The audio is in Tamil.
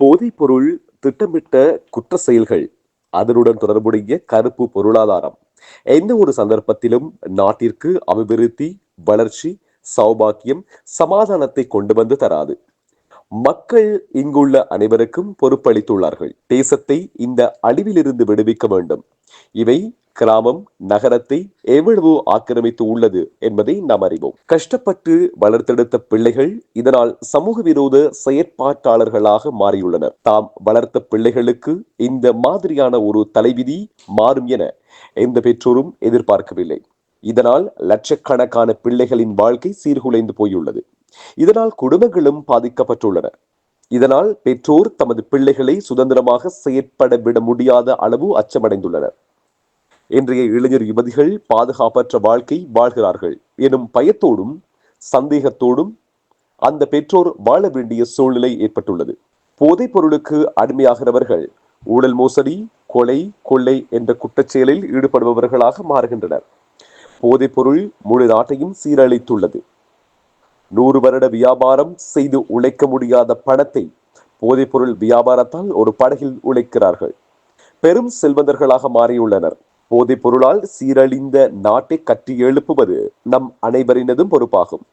போதைப்பொருள் திட்டமிட்ட குற்ற செயல்கள் அதனுடன் தொடர்புடைய கருப்பு பொருளாதாரம். எந்த ஒரு சந்தர்ப்பத்திலும் நாட்டிற்கு அபிவிருத்தி வளர்ச்சி சௌபாக்கியம் சமாதானத்தை கொண்டு வந்து தராது. மக்கள் இங்குள்ள அனைவருக்கும் பொறுப்பளித்துள்ளார்கள். தேசத்தை இந்த அழிவிலிருந்து விடுவிக்க வேண்டும். இவை கிராமம் நகரத்தை எவ்வளவு ஆக்கிரமித்து உள்ளது என்பதை நாம் அறிவோம். கஷ்டப்பட்டு வளர்த்தெடுத்த பிள்ளைகள் இதனால் சமூக விரோத செயற்பாட்டாளர்களாக மாறியுள்ளனர். தாம் வளர்த்த பிள்ளைகளுக்கு இந்த மாதிரியான ஒரு தலைவிதி மாறும் என எந்த பெற்றோரும் எதிர்பார்க்கவில்லை. இதனால் லட்சக்கணக்கான பிள்ளைகளின் வாழ்க்கை சீர்குலைந்து போயுள்ளது. இதனால் குடும்பங்களும் பாதிக்கப்பட்டுள்ளன. இதனால் பெற்றோர் தமது பிள்ளைகளை சுதந்திரமாக செயற்பட விட முடியாத அளவு அச்சமடைந்துள்ளனர். இன்றைய இளைஞர் யுவதிகள் பாதுகாப்பற்ற வாழ்க்கை வாழ்கிறார்கள். எனும் பயத்தோடும் சந்தேகத்தோடும் அந்த பெற்றோர் வாழ வேண்டிய சூழ்நிலை ஏற்பட்டுள்ளது. போதைப் பொருளுக்கு அடிமையாகிறவர்கள் ஊழல் மோசடி கொலை கொள்ளை என்ற குற்றச்செயலில் ஈடுபடுபவர்களாக மாறுகின்றனர். போதைப் பொருள் முழு நாட்டையும் சீரழித்துள்ளது. நூறு வருட வியாபாரம் செய்து உழைக்க முடியாத பணத்தை போதைப்பொருள் வியாபாரத்தால் ஒரு படகில் உழைக்கிறார்கள். பெரும் செல்வந்தர்களாக மாறியுள்ளனர். போதைப் பொருளால் சீரழிந்த நாட்டை கட்டி எழுப்புவது நம் அனைவரினதும் பொறுப்பாகும்.